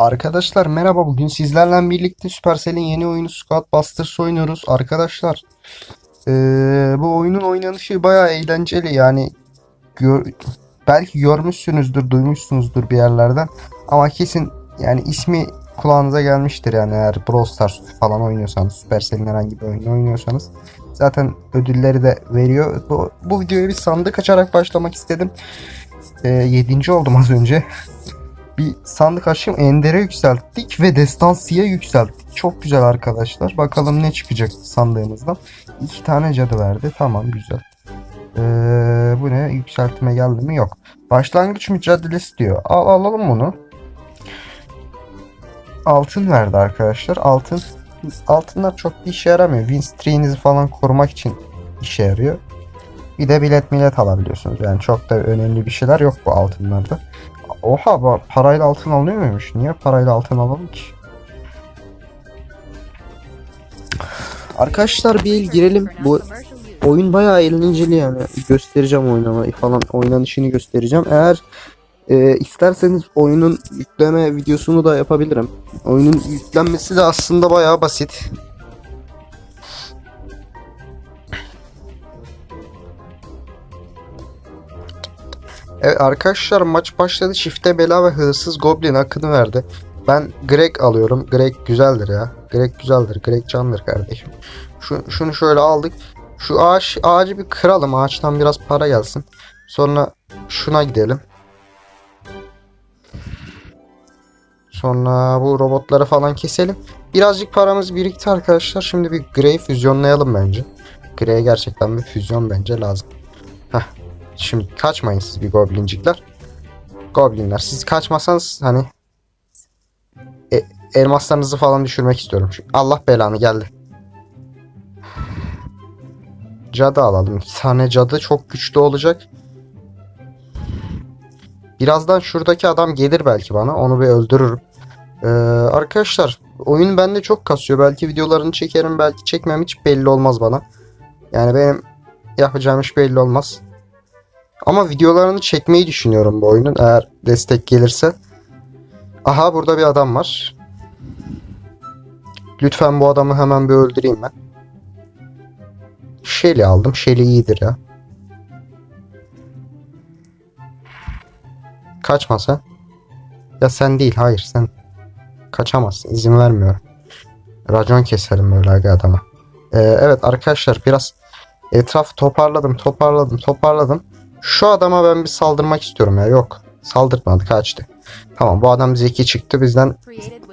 Arkadaşlar merhaba bugün sizlerle birlikte Supercell'in yeni oyunu Squad Busters oynuyoruz arkadaşlar. Ee, bu oyunun oynanışı bayağı eğlenceli yani gör- belki görmüşsünüzdür duymuşsunuzdur bir yerlerden ama kesin yani ismi kulağınıza gelmiştir yani eğer Brawl Stars falan oynuyorsanız Supercell'in herhangi bir oyunu oynuyorsanız zaten ödülleri de veriyor. Bu, bu videoya bir sandık açarak başlamak istedim. Ee, yedinci oldum az önce bir sandık açayım. Ender'e yükselttik ve Destansı'ya yükselttik. Çok güzel arkadaşlar. Bakalım ne çıkacak sandığımızdan. İki tane cadı verdi. Tamam güzel. Ee, bu ne? Yükseltme geldi mi? Yok. Başlangıç mücadelesi diyor. Al alalım bunu. Altın verdi arkadaşlar. Altın altınlar çok bir işe yaramıyor. Win streak'inizi falan korumak için işe yarıyor. Bir de bilet millet alabiliyorsunuz. Yani çok da önemli bir şeyler yok bu altınlarda. Oha parayla altın alınıyor muymuş? Niye parayla altın alalım ki? Arkadaşlar bir el girelim. Bu oyun bayağı eğlenceli yani. Göstereceğim oynamayı falan. Oynanışını göstereceğim. Eğer e, isterseniz oyunun yükleme videosunu da yapabilirim. Oyunun yüklenmesi de aslında bayağı basit. Evet arkadaşlar maç başladı. Çifte bela ve hırsız goblin akını verdi. Ben Greg alıyorum. Greg güzeldir ya. Greg güzeldir. Greg candır kardeşim. Şu, şunu şöyle aldık. Şu ağaç ağacı bir kıralım. Ağaçtan biraz para gelsin. Sonra şuna gidelim. Sonra bu robotları falan keselim. Birazcık paramız birikti arkadaşlar. Şimdi bir Grey füzyonlayalım bence. Grey'e gerçekten bir füzyon bence lazım. Şimdi kaçmayın siz bir goblincikler. Goblinler siz kaçmasanız hani e, elmaslarınızı falan düşürmek istiyorum. Çünkü Allah belanı geldi. Cadı alalım. İki tane cadı çok güçlü olacak. Birazdan şuradaki adam gelir belki bana. Onu bir öldürürüm. Ee, arkadaşlar oyun bende çok kasıyor. Belki videolarını çekerim belki çekmem hiç belli olmaz bana. Yani benim yapacağım iş belli olmaz. Ama videolarını çekmeyi düşünüyorum bu oyunun eğer destek gelirse. Aha burada bir adam var. Lütfen bu adamı hemen bir öldüreyim ben. Shelly aldım. Shelly iyidir ya. Kaçma sen. Ya sen değil hayır sen. Kaçamazsın izin vermiyorum. Racon keserim böyle aga adama. Ee, evet arkadaşlar biraz etrafı toparladım toparladım toparladım. Şu adama ben bir saldırmak istiyorum ya. Yok. Saldırmadı kaçtı. Tamam bu adam zeki çıktı bizden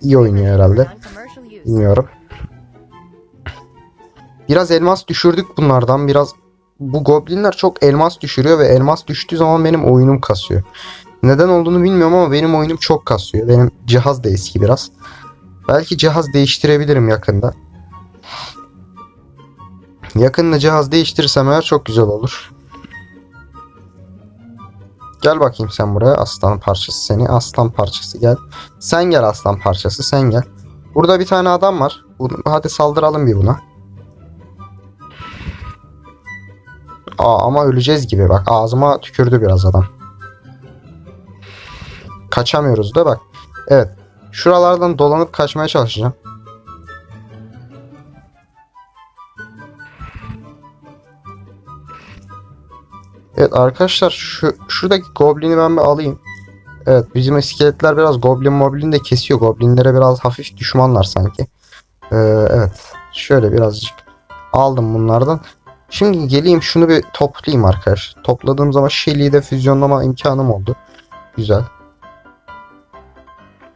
iyi oynuyor herhalde. Bilmiyorum. Biraz elmas düşürdük bunlardan. Biraz bu goblinler çok elmas düşürüyor ve elmas düştüğü zaman benim oyunum kasıyor. Neden olduğunu bilmiyorum ama benim oyunum çok kasıyor. Benim cihaz da eski biraz. Belki cihaz değiştirebilirim yakında. Yakında cihaz değiştirirsem eğer çok güzel olur. Gel bakayım sen buraya aslan parçası seni. Aslan parçası gel. Sen gel aslan parçası sen gel. Burada bir tane adam var. Hadi saldıralım bir buna. Aa, ama öleceğiz gibi bak ağzıma tükürdü biraz adam. Kaçamıyoruz da bak. Evet. Şuralardan dolanıp kaçmaya çalışacağım. Evet arkadaşlar şu şuradaki goblini ben bir alayım. Evet bizim iskeletler biraz goblin moblin de kesiyor. Goblinlere biraz hafif düşmanlar sanki. Ee, evet şöyle birazcık aldım bunlardan. Şimdi geleyim şunu bir toplayayım arkadaşlar. Topladığım zaman Shelly'yi de füzyonlama imkanım oldu. Güzel.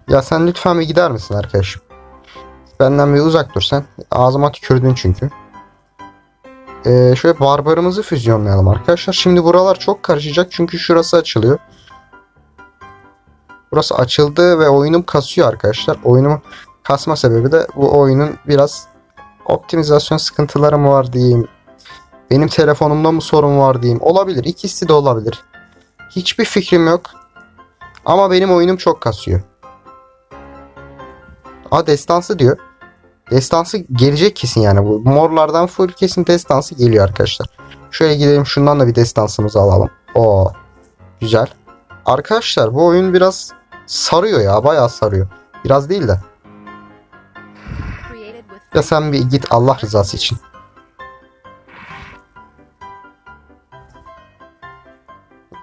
Ya sen lütfen bir gider misin arkadaşım? Benden bir uzak dur sen. Ağzıma tükürdün çünkü. Ee, şöyle barbarımızı füzyonlayalım arkadaşlar. Şimdi buralar çok karışacak çünkü şurası açılıyor. Burası açıldı ve oyunum kasıyor arkadaşlar. Oyunum kasma sebebi de bu oyunun biraz optimizasyon sıkıntıları mı var diyeyim. Benim telefonumda mı sorun var diyeyim. Olabilir. İkisi de olabilir. Hiçbir fikrim yok. Ama benim oyunum çok kasıyor. Aa destansı diyor. Destansı gelecek kesin yani bu. Morlardan full kesin destansı geliyor arkadaşlar. Şöyle gidelim şundan da bir destansımızı alalım. Oo güzel. Arkadaşlar bu oyun biraz sarıyor ya bayağı sarıyor. Biraz değil de. Ya sen bir git Allah rızası için.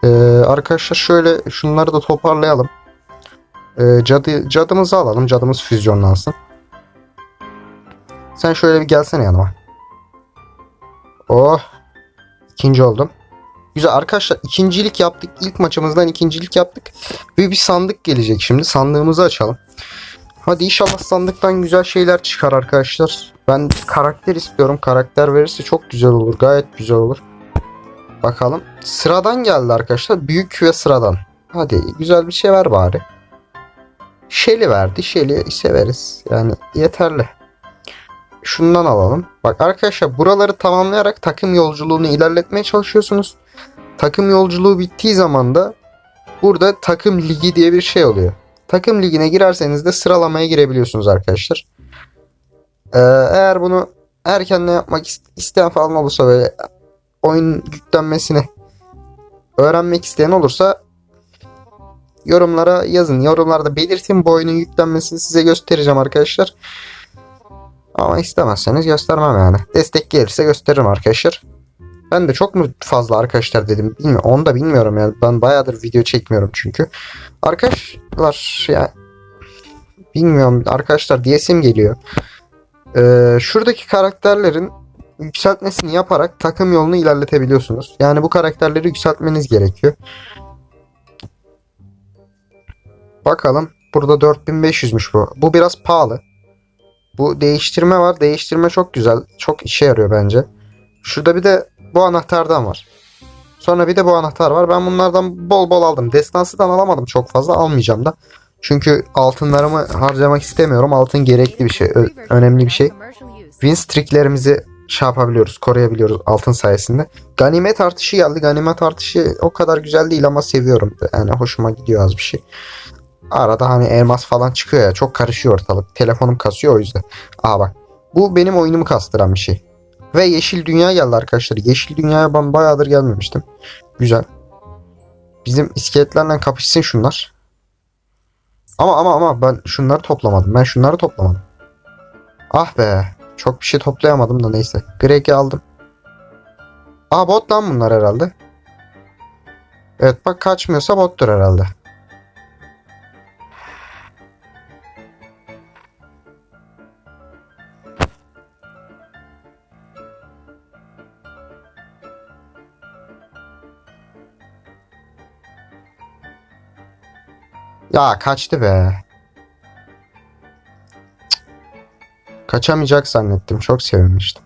Ee, arkadaşlar şöyle şunları da toparlayalım. Ee, cadı, cadımızı alalım. Cadımız füzyonlansın. Sen şöyle bir gelsene yanıma. Oh. İkinci oldum. Güzel arkadaşlar ikincilik yaptık. İlk maçımızdan ikincilik yaptık. Ve bir sandık gelecek şimdi. Sandığımızı açalım. Hadi inşallah sandıktan güzel şeyler çıkar arkadaşlar. Ben karakter istiyorum. Karakter verirse çok güzel olur. Gayet güzel olur. Bakalım. Sıradan geldi arkadaşlar. Büyük ve sıradan. Hadi güzel bir şey ver bari. Shelly verdi. Shelly severiz. Yani yeterli. Şundan alalım. Bak arkadaşlar buraları tamamlayarak takım yolculuğunu ilerletmeye çalışıyorsunuz. Takım yolculuğu bittiği zaman da burada takım ligi diye bir şey oluyor. Takım ligine girerseniz de sıralamaya girebiliyorsunuz arkadaşlar. Ee, eğer bunu erkenden yapmak ist- isteyen falan olursa böyle oyun yüklenmesini öğrenmek isteyen olursa yorumlara yazın. Yorumlarda belirtin bu oyunun yüklenmesini size göstereceğim arkadaşlar. Ama istemezseniz göstermem yani. Destek gelirse gösteririm arkadaşlar. Ben de çok mu fazla arkadaşlar dedim. Bilmiyorum. Onu da bilmiyorum yani. Ben bayağıdır video çekmiyorum çünkü. Arkadaşlar ya bilmiyorum arkadaşlar diyesim geliyor. Ee, şuradaki karakterlerin yükseltmesini yaparak takım yolunu ilerletebiliyorsunuz. Yani bu karakterleri yükseltmeniz gerekiyor. Bakalım. Burada 4500'müş bu. Bu biraz pahalı. Bu değiştirme var. Değiştirme çok güzel. Çok işe yarıyor bence. Şurada bir de bu anahtardan var. Sonra bir de bu anahtar var. Ben bunlardan bol bol aldım. Destansıdan alamadım çok fazla. Almayacağım da. Çünkü altınlarımı harcamak istemiyorum. Altın gerekli bir şey. ö- önemli bir şey. Win streaklerimizi şey yapabiliyoruz. Koruyabiliyoruz altın sayesinde. Ganimet artışı geldi. Ganimet artışı o kadar güzel değil ama seviyorum. Yani hoşuma gidiyor az bir şey. Arada hani elmas falan çıkıyor ya. Çok karışıyor ortalık. Telefonum kasıyor o yüzden. Aa bak. Bu benim oyunumu kastıran bir şey. Ve Yeşil Dünya geldi arkadaşlar. Yeşil Dünya'ya ben bayağıdır gelmemiştim. Güzel. Bizim iskeletlerle kapışsın şunlar. Ama ama ama ben şunları toplamadım. Ben şunları toplamadım. Ah be. Çok bir şey toplayamadım da neyse. Greg'i aldım. Aa bot lan bunlar herhalde. Evet bak kaçmıyorsa bottur herhalde. Ya kaçtı be. Kaçamayacak zannettim. Çok sevinmiştim.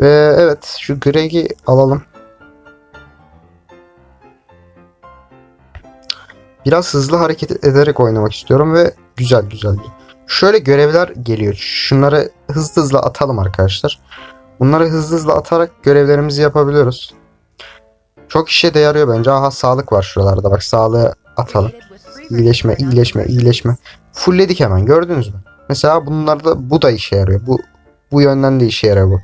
Ve evet şu Greg'i alalım. Biraz hızlı hareket ederek oynamak istiyorum ve güzel güzel. Şöyle görevler geliyor. Şunları hızlı hızlı atalım arkadaşlar. Bunları hızlı hızlı atarak görevlerimizi yapabiliyoruz. Çok işe de yarıyor bence. Aha sağlık var şuralarda. Bak sağlığı atalım. İyileşme, iyileşme, iyileşme. Fullledik hemen. Gördünüz mü? Mesela bunlarda bu da işe yarıyor. Bu bu yönden de işe yarıyor bu.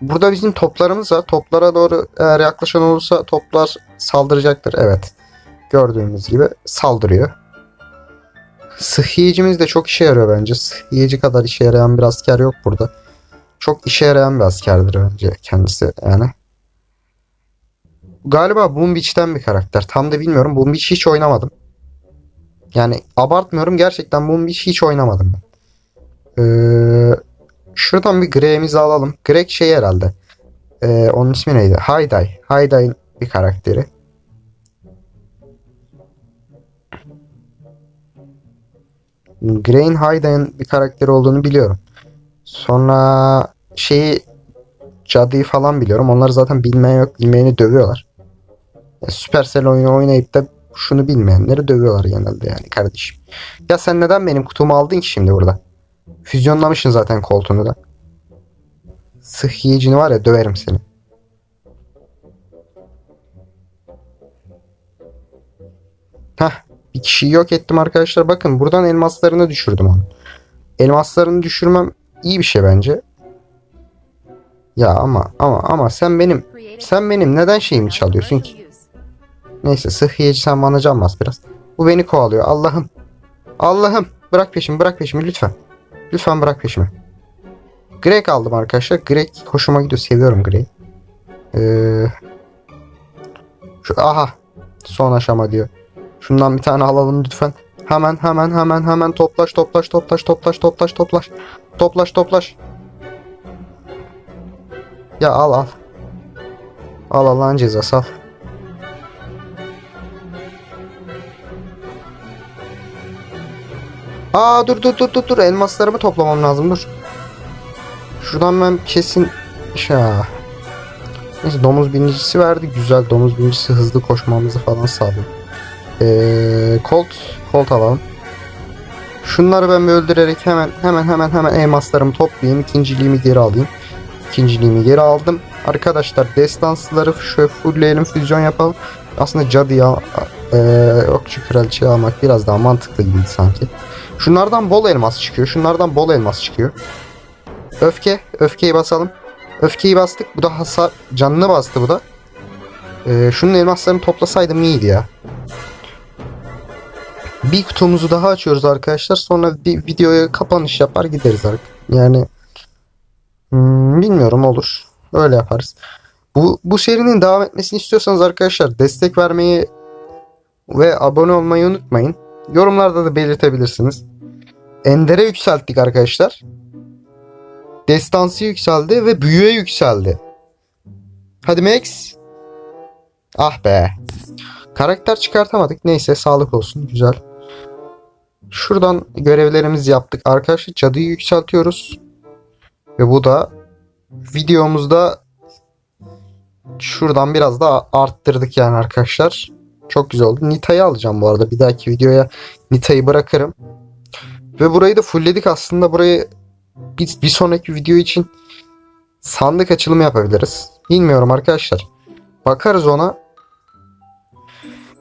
Burada bizim toplarımız var. Toplara doğru eğer yaklaşan olursa toplar saldıracaktır. Evet. Gördüğümüz gibi saldırıyor. Sıhhiyecimiz de çok işe yarıyor bence. Sıhhiyeci kadar işe yarayan bir asker yok burada. Çok işe yarayan bir askerdir bence kendisi yani. Galiba Boom Beach'ten bir karakter. Tam da bilmiyorum. Boom Beach hiç oynamadım. Yani abartmıyorum. Gerçekten Boom Beach hiç oynamadım ben. Ee, şuradan bir Greg'imizi alalım. Greg şey herhalde. Ee, onun ismi neydi? Hayday. Hayday'ın bir karakteri. Gray'in Hayday'ın bir karakteri olduğunu biliyorum. Sonra şeyi Cadıyı falan biliyorum. Onları zaten bilmeyen yok. Bilmeyeni dövüyorlar. Supercell oyunu oynayıp da şunu bilmeyenleri dövüyorlar genelde yani kardeşim. Ya sen neden benim kutumu aldın ki şimdi burada? Füzyonlamışsın zaten koltuğunu da. Sıhhiyecini var ya döverim seni. Heh bir kişiyi yok ettim arkadaşlar. Bakın buradan elmaslarını düşürdüm onu. Elmaslarını düşürmem iyi bir şey bence. Ya ama ama ama sen benim sen benim neden şeyimi çalıyorsun ki? Neyse sıhhiyeci sen bana can biraz. Bu beni kovalıyor. Allah'ım. Allah'ım. Bırak peşimi bırak peşimi lütfen. Lütfen bırak peşimi. Greg aldım arkadaşlar. Greg hoşuma gidiyor. Seviyorum Greg. Ee, şu aha. Son aşama diyor. Şundan bir tane alalım lütfen. Hemen hemen hemen hemen toplaş toplaş toplaş toplaş toplaş toplaş. Toplaş toplaş. Ya al al. Al Allah'ın cezası al. Aa dur dur dur dur dur elmaslarımı toplamam lazım dur. Şuradan ben kesin şey Neyse domuz binicisi verdi. Güzel domuz binicisi hızlı koşmamızı falan sağlıyor. Ee, Colt, Colt alalım. Şunları ben bir öldürerek hemen hemen hemen hemen elmaslarımı toplayayım. İkinciliğimi geri alayım. İkinciliğimi geri aldım. Arkadaşlar destansları şöyle fullleyelim füzyon yapalım. Aslında cadıyı al, ee, okçu kraliçeyi almak biraz daha mantıklı gibi sanki. Şunlardan bol elmas çıkıyor. Şunlardan bol elmas çıkıyor. Öfke. Öfkeyi basalım. Öfkeyi bastık. Bu da hasar. Canını bastı bu da. Ee, şunun elmaslarını toplasaydım iyiydi ya. Bir kutumuzu daha açıyoruz arkadaşlar. Sonra bir videoya kapanış yapar gideriz artık. Yani hmm, bilmiyorum olur. Öyle yaparız. Bu, bu serinin devam etmesini istiyorsanız arkadaşlar destek vermeyi ve abone olmayı unutmayın. Yorumlarda da belirtebilirsiniz. Ender'e yükselttik arkadaşlar. Destansı yükseldi ve büyüye yükseldi. Hadi Max. Ah be. Karakter çıkartamadık. Neyse sağlık olsun. Güzel. Şuradan görevlerimizi yaptık. Arkadaşlar cadıyı yükseltiyoruz. Ve bu da videomuzda şuradan biraz daha arttırdık yani arkadaşlar. Çok güzel oldu. Nita'yı alacağım bu arada. Bir dahaki videoya Nita'yı bırakırım. Ve burayı da fullledik aslında. Burayı bir, bir sonraki video için sandık açılımı yapabiliriz. Bilmiyorum arkadaşlar. Bakarız ona.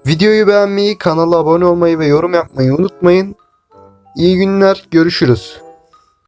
Videoyu beğenmeyi, kanala abone olmayı ve yorum yapmayı unutmayın. İyi günler, görüşürüz.